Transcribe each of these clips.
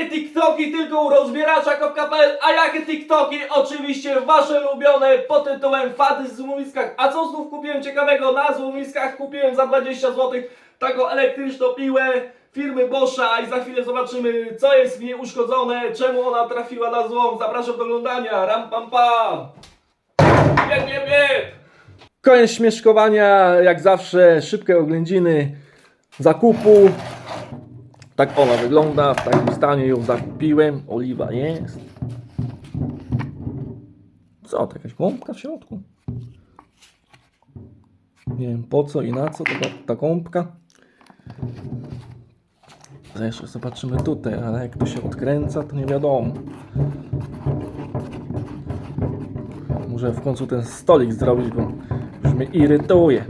jakie TikToki tylko u rozbieracza.pl, a jakie TikToki oczywiście wasze ulubione pod tytułem Fady z złomowiskach. A co znów kupiłem ciekawego na złomowiskach? Kupiłem za 20 zł taką elektryczną piłę firmy Boscha i za chwilę zobaczymy co jest w niej uszkodzone, czemu ona trafiła na złom. Zapraszam do oglądania, ram pam pam! Bieg, bieg! Koniec śmieszkowania, jak zawsze, szybkie oględziny zakupu. Tak ona wygląda, w takim stanie ją zakupiłem. Oliwa jest. Co, to jakaś gąbka w środku? Nie wiem po co i na co ta, ta gąbka. Zresztą zobaczymy tutaj, ale jak to się odkręca, to nie wiadomo. Muszę w końcu ten stolik zrobić, bo już mnie irytuje.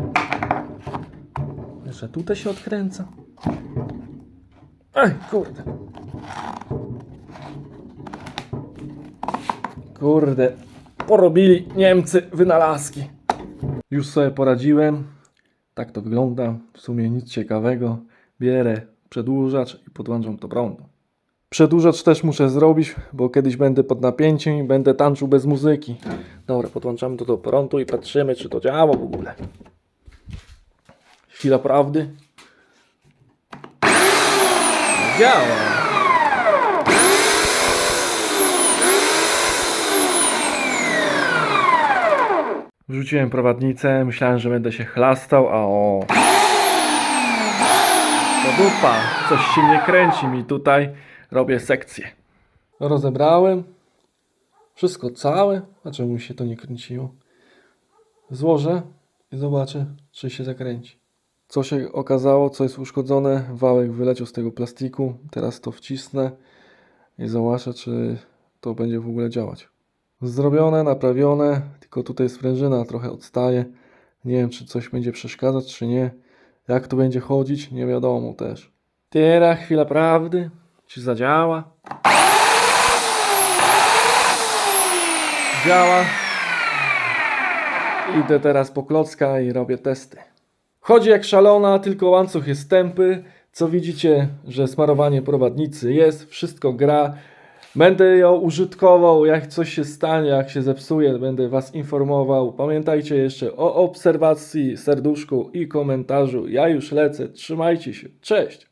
Jeszcze tutaj się odkręca. Ej, kurde. Kurde, porobili Niemcy wynalazki. Już sobie poradziłem. Tak to wygląda. W sumie nic ciekawego. Bierę przedłużacz i podłączam do prądu. Przedłużacz też muszę zrobić, bo kiedyś będę pod napięciem i będę tańczył bez muzyki. Dobra, podłączamy to do prądu i patrzymy, czy to działa w ogóle. Chwila prawdy. Działa. Wrzuciłem prowadnicę, myślałem, że będę się chlastał, a o... To dupa, coś się nie kręci mi tutaj, robię sekcję. Rozebrałem, wszystko całe, a czemu mi się to nie kręciło? Złożę i zobaczę, czy się zakręci. Co się okazało, co jest uszkodzone, wałek wyleciał z tego plastiku, teraz to wcisnę i zobaczę, czy to będzie w ogóle działać. Zrobione, naprawione, tylko tutaj sprężyna trochę odstaje. Nie wiem, czy coś będzie przeszkadzać, czy nie. Jak to będzie chodzić, nie wiadomo też. Teraz chwila prawdy, czy zadziała. Działa. Idę teraz po klocka i robię testy. Chodzi jak szalona, tylko łańcuch jest tępy. Co widzicie, że smarowanie prowadnicy jest, wszystko gra. Będę ją użytkował, jak coś się stanie, jak się zepsuje, będę Was informował. Pamiętajcie jeszcze o obserwacji, serduszku i komentarzu. Ja już lecę, trzymajcie się, cześć!